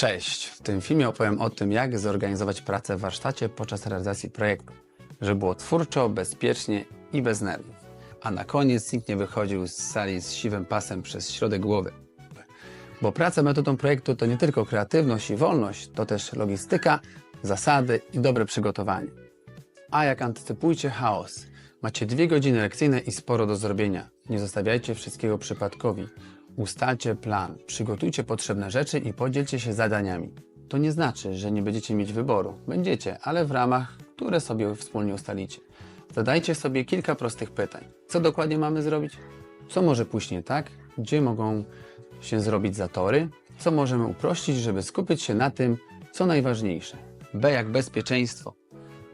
Cześć! W tym filmie opowiem o tym, jak zorganizować pracę w warsztacie podczas realizacji projektu, żeby było twórczo, bezpiecznie i bez nerwów. A na koniec nikt nie wychodził z sali z siwym pasem przez środek głowy. Bo praca metodą projektu to nie tylko kreatywność i wolność, to też logistyka, zasady i dobre przygotowanie. A jak antycypujcie chaos? Macie dwie godziny lekcyjne i sporo do zrobienia. Nie zostawiajcie wszystkiego przypadkowi. Ustalcie plan, przygotujcie potrzebne rzeczy i podzielcie się zadaniami. To nie znaczy, że nie będziecie mieć wyboru. Będziecie, ale w ramach, które sobie wspólnie ustalicie. Zadajcie sobie kilka prostych pytań. Co dokładnie mamy zrobić? Co może pójść nie tak? Gdzie mogą się zrobić zatory? Co możemy uprościć, żeby skupić się na tym, co najważniejsze? B jak bezpieczeństwo.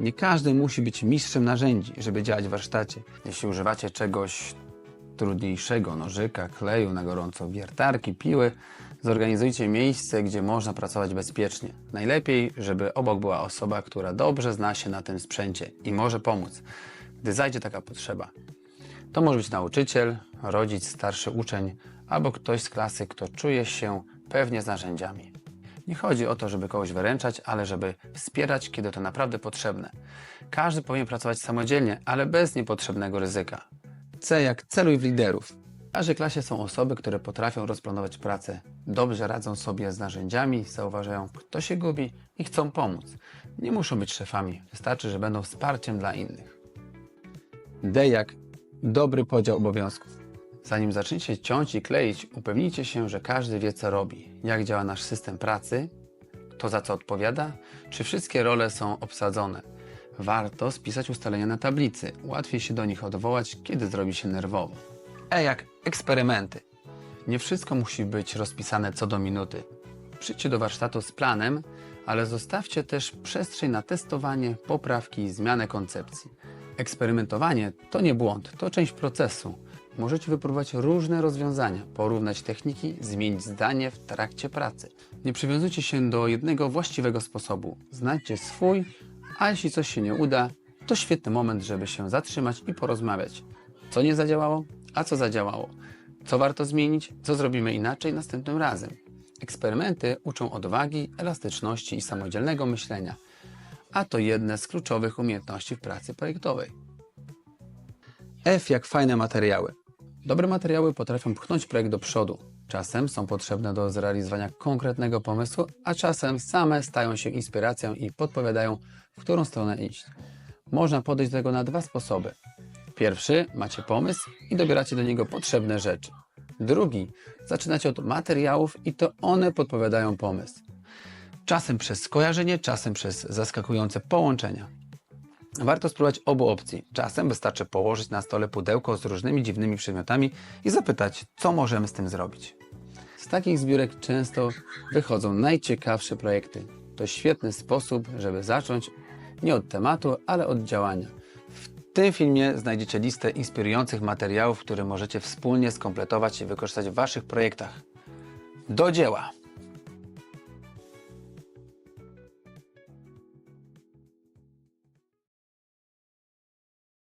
Nie każdy musi być mistrzem narzędzi, żeby działać w warsztacie. Jeśli używacie czegoś trudniejszego, nożyka, kleju na gorąco, wiertarki, piły, zorganizujcie miejsce, gdzie można pracować bezpiecznie. Najlepiej, żeby obok była osoba, która dobrze zna się na tym sprzęcie i może pomóc, gdy zajdzie taka potrzeba. To może być nauczyciel, rodzic, starszy uczeń albo ktoś z klasy, kto czuje się pewnie z narzędziami. Nie chodzi o to, żeby kogoś wyręczać, ale żeby wspierać, kiedy to naprawdę potrzebne. Każdy powinien pracować samodzielnie, ale bez niepotrzebnego ryzyka. C jak celuj w liderów. W każdej klasie są osoby, które potrafią rozplanować pracę, dobrze radzą sobie z narzędziami, zauważają, kto się gubi i chcą pomóc. Nie muszą być szefami, wystarczy, że będą wsparciem dla innych. D jak dobry podział obowiązków. Zanim zaczniecie ciąć i kleić, upewnijcie się, że każdy wie, co robi, jak działa nasz system pracy, kto za co odpowiada, czy wszystkie role są obsadzone. Warto spisać ustalenia na tablicy, łatwiej się do nich odwołać, kiedy zrobi się nerwowo. E jak eksperymenty. Nie wszystko musi być rozpisane co do minuty. Przyjdźcie do warsztatu z planem, ale zostawcie też przestrzeń na testowanie, poprawki i zmianę koncepcji. Eksperymentowanie to nie błąd, to część procesu. Możecie wypróbować różne rozwiązania, porównać techniki, zmienić zdanie w trakcie pracy. Nie przywiązujcie się do jednego właściwego sposobu. Znajdźcie swój, a jeśli coś się nie uda, to świetny moment, żeby się zatrzymać i porozmawiać. Co nie zadziałało, a co zadziałało. Co warto zmienić, co zrobimy inaczej następnym razem. Eksperymenty uczą odwagi, elastyczności i samodzielnego myślenia, a to jedne z kluczowych umiejętności w pracy projektowej. F jak fajne materiały. Dobre materiały potrafią pchnąć projekt do przodu. Czasem są potrzebne do zrealizowania konkretnego pomysłu, a czasem same stają się inspiracją i podpowiadają, w którą stronę iść. Można podejść do tego na dwa sposoby. Pierwszy, macie pomysł i dobieracie do niego potrzebne rzeczy. Drugi, zaczynacie od materiałów i to one podpowiadają pomysł. Czasem przez skojarzenie, czasem przez zaskakujące połączenia. Warto spróbować obu opcji. Czasem wystarczy położyć na stole pudełko z różnymi dziwnymi przedmiotami i zapytać, co możemy z tym zrobić. Z takich zbiórek często wychodzą najciekawsze projekty. To świetny sposób, żeby zacząć nie od tematu, ale od działania. W tym filmie znajdziecie listę inspirujących materiałów, które możecie wspólnie skompletować i wykorzystać w Waszych projektach. Do dzieła!